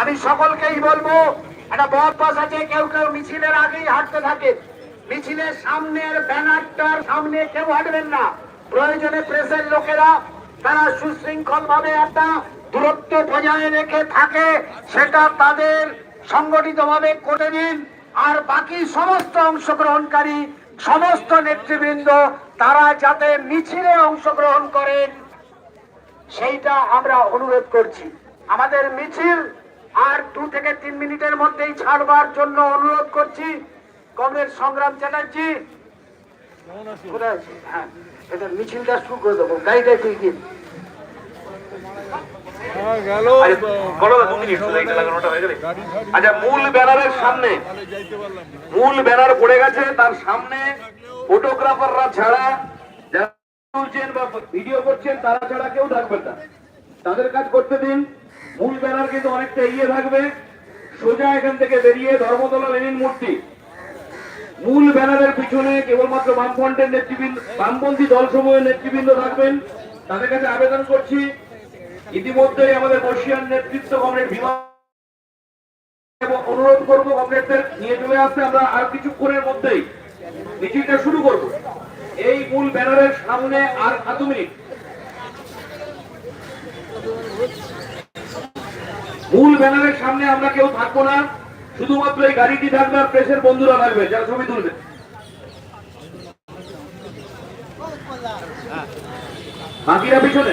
আমি সকলকেই বলব, একটা বট পাস আছে, কেউ কেউ মিছিলের আগেই হাঁটতে থাকে মিছিলের সামনের ব্যানারটার সামনে কেউ হাঁটবেন না। প্রয়োজনে প্রেসের লোকেরা তারা সুশৃঙ্খল ভাবে একটা দূরত্ব বজায় রেখে থাকে, সেটা তাদের সংগঠিত ভাবে করে দিন আর বাকি সমস্ত অংশগ্রহণকারী, সমস্ত নেতৃবৃন্দ, তারা যাতে মিছিলে অংশগ্রহণ করেন সেইটা আমরা অনুরোধ করছি। আমাদের মিছিল আর দু থেকে তিন মিনিটের মধ্যেই ছাড়বার জন্য অনুরোধ করছি। কংগ্রেস সংগ্রাম চ্যাটার্জি। হ্যাঁ এটা মিছিলটা শুরু করে দেবো। গাড়িটা একটু দিন। হ্যাঁ? আচ্ছা মূল ব্যানারের সামনে। ব্যানার পড়ে গেছে তার সামনে ফটোগ্রাফাররা ছাড়া তুলছেন বা ভিডিও করছেন, তারা ছাড়া কেউ থাকবে না। তাদের কাজ করতে দিন। মূল ব্যানার কিন্তু অনেকটা এগিয়ে থাকবে। সোজা এখান থেকে বেরিয়ে ধর্মতলা লেনিন মূর্তি। মূল ব্যানারের পিছনে কেবলমাত্র বামফ্রন্টের নেতৃবৃন্দ, বামপন্থী দলসমূহের নেতৃবৃন্দ থাকবেন। তাদের কাছে আবেদন করছি, ইতিমধ্যেই আমাদের বর্ষিয়ান নেতৃত্ব কমরেড ভীমা এবং অনুরোধ করব কংগ্রেসদের নিয়ে চলে আসতে। আমরা আর কিছুক্ষণের মধ্যেই মিছিলটা শুরু করব। এই মূল ব্যানারের সামনে আর সাত মিনিট। মূল ব্যানারের সামনে আমরা কেউ থাকব না, শুধুমাত্র এই গাড়িটি থাকবে আর প্রেসের বন্ধুরা থাকবে, যারা ছবি তুলবে। বাকিরা পিছনে?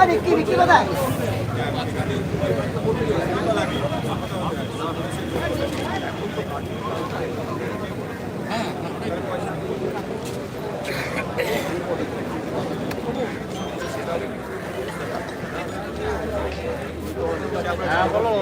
আরে বিক্রি বিক্রি কোথায় হ্যাঁ বলো।